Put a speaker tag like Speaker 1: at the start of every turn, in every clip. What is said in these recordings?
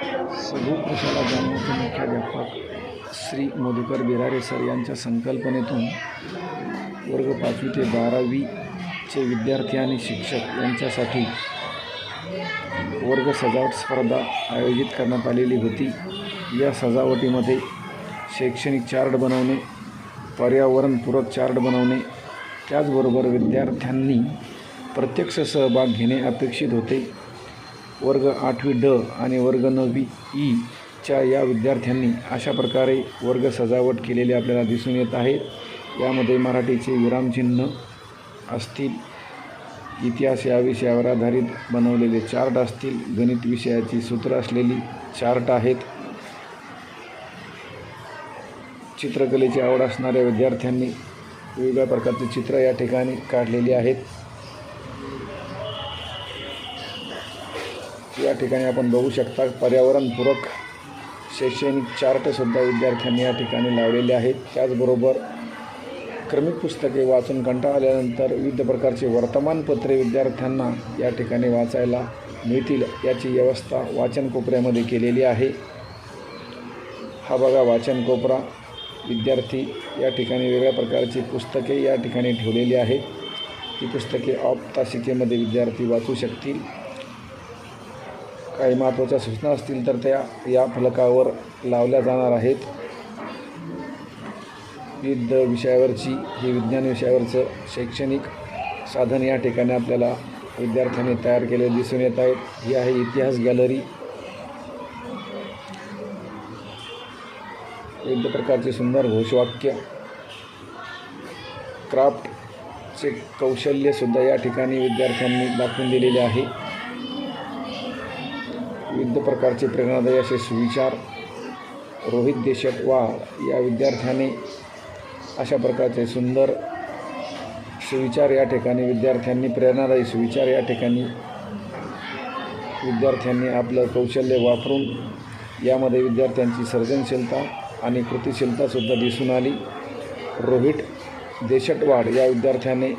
Speaker 1: सगु प्रशाला मुख्याध्यापक श्री मधुकर बिरारे सर यांच्या संकल्पनेतून वर्ग पाचवी ते बारावीचे विद्यार्थी आणि शिक्षक यांच्यासाठी वर्ग सजावट स्पर्धा आयोजित करण्यात आलेली होती. या सजावटीमध्ये शैक्षणिक चार्ट बनवणे पर्यावरणपूरक चार्ट बनवणे त्याचबरोबर विद्यार्थ्यांनी प्रत्यक्ष सहभाग घेणे अपेक्षित होते. वर्ग आठवी ड आणि वर्ग नववी ई च्या या विद्यार्थ्यांनी अशा प्रकारे वर्ग सजावट केलेले आपल्याला दिसून येत आहे. यामध्ये मराठीचे विरामचिन्ह असतील इतिहास या विषयावर आधारित बनवलेले चार्ट असतील गणित विषयाची सूत्र असलेली चार्ट आहेत. चित्रकलेची आवड असणाऱ्या विद्यार्थ्यांनी वेगवेगळ्या प्रकारचे चित्र या ठिकाणी काढलेली आहेत. या ठिकाणी आपण बघू शकता पर्यावरणपूरक शैक्षणिक चार्टसुद्धा विद्यार्थ्यांनी या ठिकाणी लावलेले आहेत. त्याचबरोबर क्रमिक पुस्तके वाचून कंटाळा आल्यानंतर विविध प्रकारचे वर्तमानपत्रे विद्यार्थ्यांना या ठिकाणी वाचायला मिळतील याची व्यवस्था वाचन कोपऱ्यामध्ये केलेली आहे. हा बघा वाचन कोपरा. विद्यार्थी या ठिकाणी वेगळ्या प्रकारची पुस्तके या ठिकाणी ठेवलेली आहेत. ती पुस्तके ऑफ तासिकेमध्ये विद्यार्थी वाचू शकतील. काही महत्त्वाच्या सूचना असतील तर त्या या फलकावर लावल्या जाणार आहेत. विविध विषयावरची हे विज्ञान विषयावरचं शैक्षणिक साधन या ठिकाणी आपल्याला विद्यार्थ्यांनी तयार केले दिसून येत आहेत ही आहे इतिहास गॅलरी. विविध प्रकारचे सुंदर घोषवाक्य. क्राफ्टचे कौशल्यसुद्धा या ठिकाणी विद्यार्थ्यांनी दाखवून दिलेले आहे. विविध प्रकारचे प्रेरणादायी असे सुविचार रोहित देशटवाळ या विद्यार्थ्याने अशा प्रकारचे सुंदर सुविचार या ठिकाणी विद्यार्थ्यांनी प्रेरणादायी सुविचार या ठिकाणी विद्यार्थ्यांनी आपलं कौशल्य वापरून यामध्ये विद्यार्थ्यांची सर्जनशीलता आणि कृतिशीलतासुद्धा दिसून आली. रोहित देशटवाड या विद्यार्थ्याने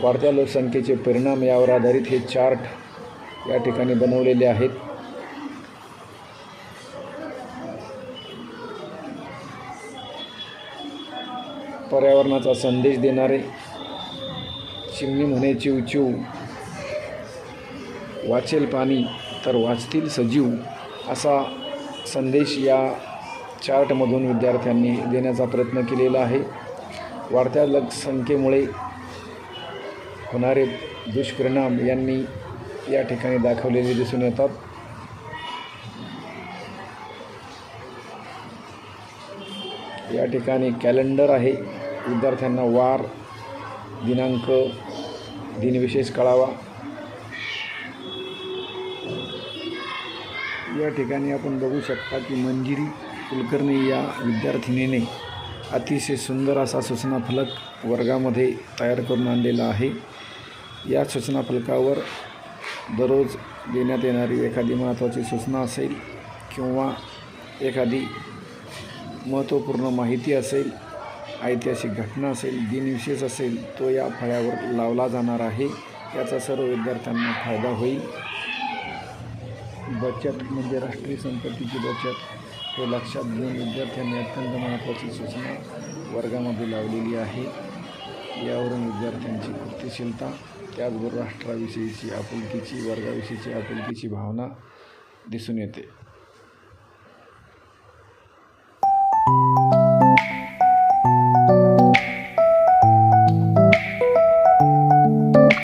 Speaker 1: वाढत्या लोकसंख्येचे परिणाम यावर आधारित हे चार्ट या ठिकाणी बनवलेले आहेत. पर्यावरणाचा संदेश देणारे चिमणी म्हणे चिव चिव वाचेल पाणी तर वाचतील सजीव असा संदेश या चार्टमधून विद्यार्थ्यांनी देण्याचा प्रयत्न केलेला आहे. वाढत्या लोकसंख्येमुळे होणारे दुष्परिणाम यांनी या ठिकाणी दाखवलेले दिसून येतात. या ठिकाणी कॅलेंडर आहे. विद्यार्थ्यांना वार दिनांक दिनविशेष कळावा. या ठिकाणी आपण बघू शकता की मंजिरी कुलकर्णी या विद्यार्थिनीने अतिशय सुंदर असा सूचना फलक वर्गामध्ये तयार करून आणलेला आहे. या सूचना फलकावर दररोज देण्यात येणारी एखादी महत्त्वाची सूचना असेल किंवा एखादी महत्त्वपूर्ण माहिती असेल ऐतिहासिक घटना असेल दिनविशेष असेल तो या फळ्यावर लावला जाणार आहे. याचा सर्व विद्यार्थ्यांना फायदा होईल. बचत म्हणजे राष्ट्रीय संपत्तीची बचत. हे लक्षात घेऊन विद्यार्थ्यांनी अत्यंत महत्त्वाची सूचना वर्गामध्ये लावलेली आहे. यावरून विद्यार्थ्यांची कृतिशीलता त्याचबरोबर राष्ट्राविषयीची आपुलकीची वर्गाविषयीची आपुलकीची भावना दिसून येते.